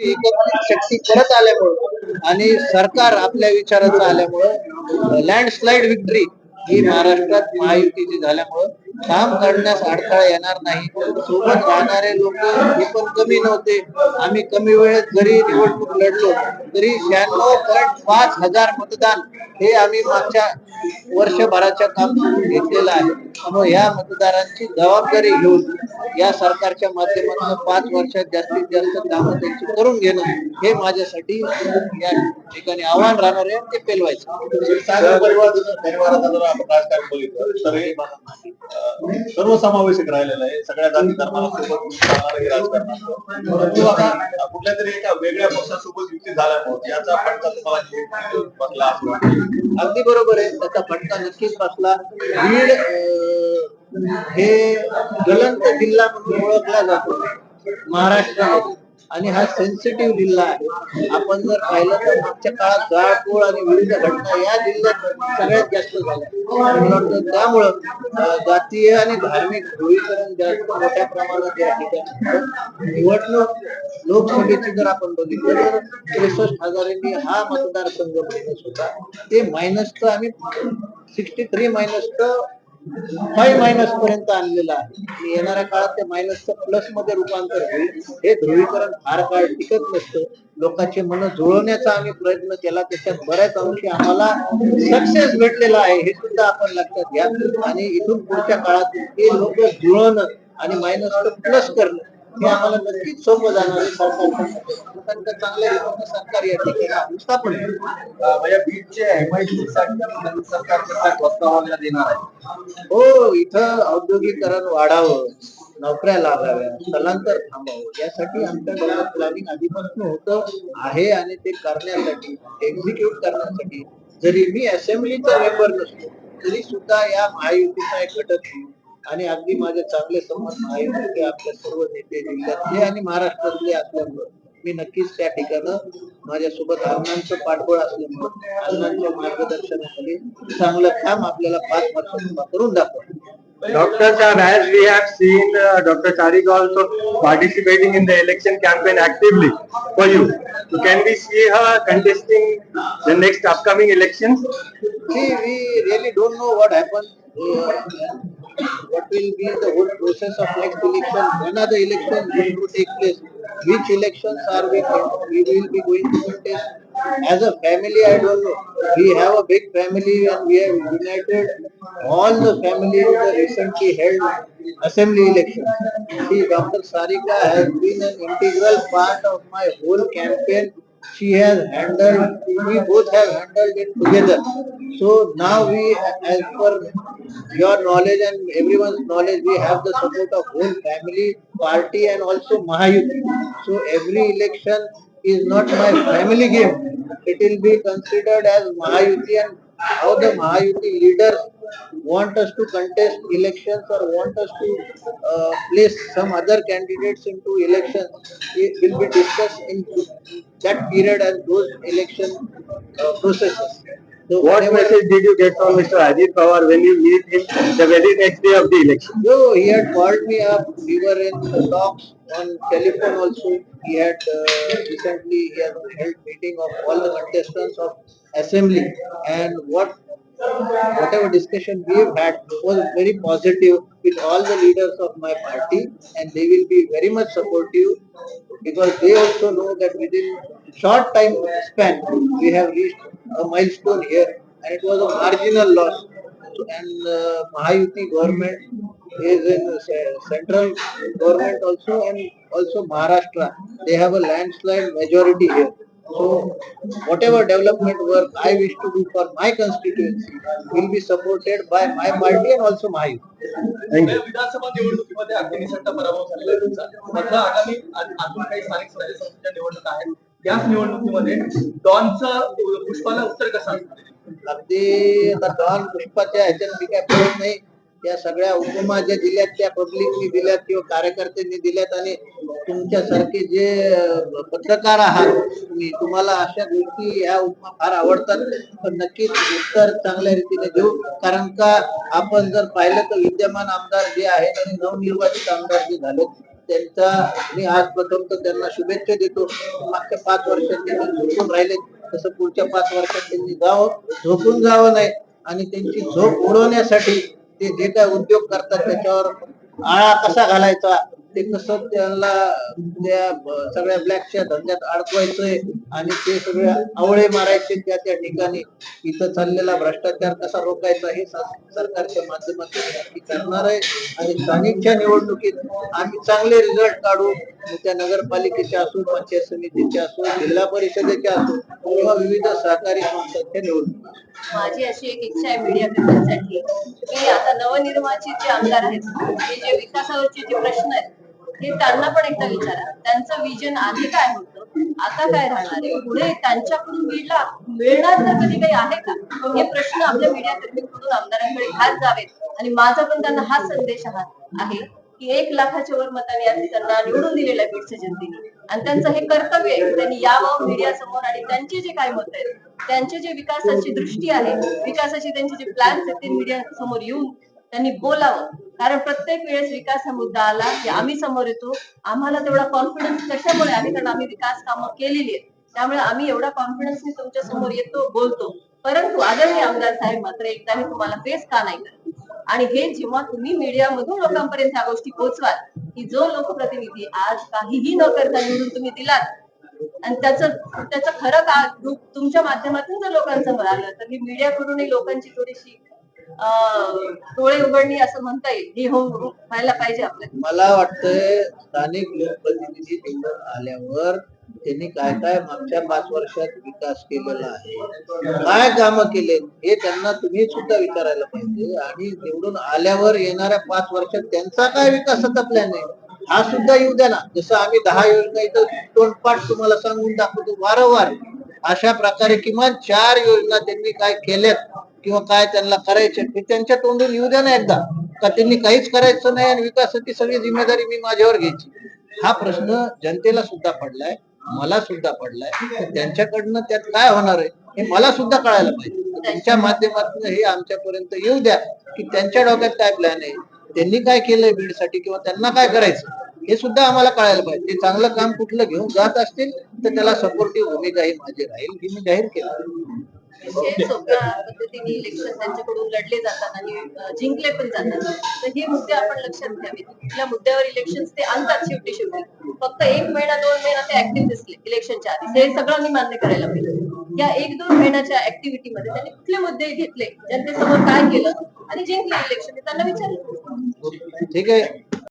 एकत्रित शक्ती परत आल्यामुळं आणि सरकार आपल्या विचाराचं आल्यामुळं लँडस्लाइड विक्ट्री ही महाराष्ट्रात महायुतीची झाल्यामुळं काम करण्यास अडथळा येणार नाही. सोबत राहणारे लोक हे पण कमी नव्हते. आम्ही कमी वेळेत जरी निवडणूक लढलो तरी शहाण्णव पॉईंट पाच हजार मतदान हे आम्ही मागच्या वर्षभराच्या कामातून घेतलेलं आहे. त्यामुळे या मतदारांची जबाबदारी घेऊन या सरकारच्या माध्यमातून पाच वर्षात जास्तीत जास्त कामं त्यांची करून घेणं हे माझ्यासाठी या ठिकाणी आव्हान राहणार आहे ते पेलवायचं. सर्वसमावेशक राहिलेलं आहे. सगळ्या जाती धर्माला सोबत राजकारण कुठल्या तरी एका वेगळ्या पक्षासोबत युती झाल्यामुळे याचा फटका तुम्हाला बसला असं वाटतं? अगदी बरोबर आहे. त्याचा फटका नक्कीच बसला. बीड हे ज्वलंत जिल्हा म्हणून ओळखला जातो. महाराष्ट्रामध्ये आणि हा सेन्सिटिव्ह जिल्हा आहे. आपण जर पाहिलं तर मागच्या काळात गाळपोळ आणि विविध घटना या जिल्ह्यात सगळ्यात जास्त झाल्या. मला वाटतं त्यामुळं जातीय आणि धार्मिक ध्रुवीकरण जास्त मोठ्या प्रमाणात या ठिकाणी निवडणूक लोकसभेची जर आपण बघितलं तर त्रेसष्ट हजारांनी हा मतदारसंघ मायनस होता ते मायनसचं आम्ही सिक्स्टी थ्री मायनसचं फाईव्ह मायनस पर्यंत आणलेला आहे. आणि येणाऱ्या काळात ते मायनसचं प्लसमध्ये रूपांतर होईल. हे ध्रुवीकरण फार काळ टिकत नसतं. लोकांचे मन जुळवण्याचा आम्ही प्रयत्न केला. त्याच्यात बऱ्याच अंशी आम्हाला सक्सेस भेटलेला आहे. हे सुद्धा आपण लक्षात घ्या. आणि इथून पुढच्या काळात हे लोक जुळवणं आणि मायनस प्लस करणं हे आम्हाला नक्कीच सोपं जाणार चांगल्या सरकार या ठिकाणी स्थापन म्हणजे सरकार देणार आहे. हो इथं औद्योगिकरण वाढावं नोकऱ्या लागाव्या स्थलांतर थांबावं यासाठी आमच्या डोक्यात प्लॅनिंग आधीपासून होतं आहे आणि ते करण्यासाठी एक्झिक्यूट करण्यासाठी जरी मी असेंब्लीचा मेंबर नसतो तरी सुद्धा या महायुतीचा एक घटक. आणि अगदी माझे चांगले संबंध महायुतीचे आपल्या सर्व नेते जिल्ह्यातले आणि महाराष्ट्रातले असल्यामुळं मी नक्कीच त्या ठिकाणं माझ्यासोबत अण्णांचं पाठबळ असल्यामुळं अण्णांच्या मार्गदर्शनाखाली चांगलं काम आपल्याला पाच वर्षांनी करून दाखवलं Dr. Saab, as we have seen uh, Dr. Tariq also participating in the election campaign actively for you. So can we see her contesting the next upcoming elections? See, we really don't know what happens. What will be the whole process of next election? When are the elections going to take place? Which elections are we going, we will be going to contest? As a family, I don't know. We have a big family and we have united all the family in the recently held assembly elections. See, Dr. Sarika has been an integral part of my whole campaign she has handled, we both have handled it together. So now we, as per your knowledge and everyone's knowledge, we have the support of whole family, party and also Mahayuti. So every election is not my family game. It will be considered as Mahayuti and how the Mahayuti leaders want us to contest elections or want us to uh, place some other candidates into elections it will be discussed in that period and those election uh, processes. So What message did you get from Mr. Ajit Pawar when you meet him the very next day of the election? No, he had called me up. We were in the talks on telephone also. He had uh, recently he has held meeting of all the contestants of assembly and what whatever discussion we have had was very positive with all the leaders of my party and they will be very much supportive because they also know that within short time span we have reached a milestone here and it was a marginal loss and uh, Mahayuti government is in ce- central government also and also Maharashtra. They have a landslide majority here. So whatever development work I wish to do for my constituency will be supported by my party and also Mahayuti. Thank you. विधानसभा निवडणुकीमध्ये निसट्टा पराभव झालेला आहे तुमचा मधलं आगामी अजून काही स्थानिक स्वराज्य संस्थेच्या निवडणुका आहेत त्याच निवडणुकीमध्ये डॉनचं पुष्पाला उत्तर कसं असणार अगदी आता डॉन पुष्पाच्या ह्याच्यात मी काय बोलत नाही त्या सगळ्या उपमा ज्या दिल्यात त्या पब्लिकनी दिल्यात किंवा कार्यकर्त्यांनी दिल्यात आणि तुमच्यासारखे जे पत्रकार आहात तुम्ही तुम्हाला अशा गोष्टी ह्या उपमा फार आवडतात. पण नक्कीच उत्तर चांगल्या रीतीने देऊ. कारण का आपण जर पाहिलं तर विद्यमान आमदार जे आहेत आणि नवनिर्वाचित आमदार जे झाले त्यांचा मी आज प्रथम तर त्यांना शुभेच्छा देतो. मागच्या पाच वर्षात त्यांनी झोपून राहिले तसं पुढच्या पाच वर्षात त्यांनी जावं झोपून जावं नाही. आणि त्यांची झोप उडवण्यासाठी ते जे काय उद्योग करतात त्याच्यावर आळा कसा घालायचा ते कसं त्यांना त्या सगळ्या ब्लॅकच्या धंद्यात अडकवायचंय. आणि ते सगळे आवळे मारायचे त्या त्या ठिकाणी. इथं चाललेला भ्रष्टाचार कसा रोखायचा हे सरकारच्या माध्यमातून नक्की करणार आहे. आणि स्थानिकच्या निवडणुकीत आम्ही चांगले रिझल्ट काढू. त्या नगरपालिकेच्या असो पंचायत समितीच्या असो जिल्हा परिषदेच्या असो किंवा विविध सहकारी संस्थांच्या निवडणुका. माझी अशी एक इच्छा आहे मीडिया कर्त्यांसाठी की आता नवनिर्वाचित जे आमदार आहेत हे जे विकासावरचे जे प्रश्न आहेत हे त्यांना पण एकदा विचारा. त्यांचं विजन आधी काय होतं? आता काय राहणार आहे? पुढे त्यांच्याकडून मीडला मिळणार तर कधी काही आहे का? हे प्रश्न आपल्या मीडिया कर्मीकडून आमदारांकडे घात जावेत. आणि माझा पण त्यांना हा संदेश हा- आहे की एक लाखाच्या वर मताने आधी त्यांना निवडून दिलेलं आहे बीडच्या जनतेने. आणि त्यांचं हे कर्तव्य आहे त्यांनी यावं मीडिया समोर आणि त्यांचे जे काय मत आहेत त्यांचे जे विकासाची दृष्टी आहे विकासाची त्यांचे जे प्लॅन्स आहेत ते मीडिया समोर येऊन त्यांनी बोलावं. कारण प्रत्येक वेळेस विकास हा मुद्दा आला की आम्ही समोर येतो. आम्हाला तेवढा कॉन्फिडन्स कशामुळे आहे? कारण आम्ही विकास कामं केलेली आहेत. त्यामुळे आम्ही एवढा कॉन्फिडन्सने तुमच्यासमोर येतो बोलतो. परंतु आदरणीय आमदार साहेब मात्र एकदाही तुम्हाला फेस का नाही करत? आणि हे जेव्हा तुम्ही मीडिया मधून लोकांपर्यंत ह्या गोष्टी पोहोचवाल की जो लोकप्रतिनिधी आज काहीही न करता निवडून तुम्ही दिलात आणि त्याचं त्याचं खरं का तुमच्या माध्यमातून जर लोकांचं मिळालं तर ही मीडियाकडूनही लोकांची थोडीशी डोळे उघडणी असं म्हणता येईल. हो, हो, व्हायला पाहिजे आपल्याला. मला वाटतंय स्थानिक लोकप्रतिनिधी निवडून आल्यावर त्यांनी काय काय मागच्या पाच वर्षात विकास केलेला आहे काय काम केले हे त्यांना तुम्ही सुद्धा विचारायला पाहिजे. आणि निवडून आल्यावर येणाऱ्या पाच वर्षात त्यांचा काय विकासाचा प्लॅन आहे? हा सुद्धा येऊ द्या ना. जसं आम्ही दहा योजना इथं तोंडपाठ तुम्हाला सांगून दाखवतो वारंवार अशा प्रकारे किमान चार योजना त्यांनी काय केल्यात किंवा काय त्यांना करायचे ते त्यांच्या तोंडून येऊ द्या ना एकदा. का त्यांनी काहीच करायचं नाही आणि विकासाची सगळी जिम्मेदारी मी माझ्यावर घ्यायची. हा प्रश्न जनतेला सुद्धा पडलाय मला सुद्धा पडलाय. तर त्यांच्याकडनं त्यात काय होणार आहे हे मला सुद्धा कळायला पाहिजे. त्यांच्या माध्यमातून हे आमच्यापर्यंत येऊ द्या की त्यांच्या डोक्यात काय प्लॅन आहे. त्यांनी काय केलंय बीडसाठी किंवा त्यांना काय करायचं हे सुद्धा आम्हाला कळायला पाहिजे. ते चांगलं काम कुठलं घेऊन जात असतील तर त्याला सपोर्टिव्ह भूमिका ही माझी राहील ही मी जाहीर केलं. अतिशय सोप्या पद्धतीने इलेक्शन त्यांच्याकडून लढले जातात आणि जिंकले पण जातात. तर हे मुद्दे आपण लक्षात घ्यावे कुठल्या मुद्द्यावर इलेक्शन ते आणतात शेवटी शेवटी. फक्त एक महिना दोन महिना ते ऍक्टिव्ह दिसले इलेक्शनच्या आधी हे सगळं मी मान्य करायला पाहिजे. या एक दोन महिन्याच्या ऍक्टिव्हिटी मध्ये त्यांनी कुठले मुद्दे घेतले? जनतेसमोर काय केलं? आणि जिंकले इलेक्शन त्यांना विचारलं. ठीक आहे.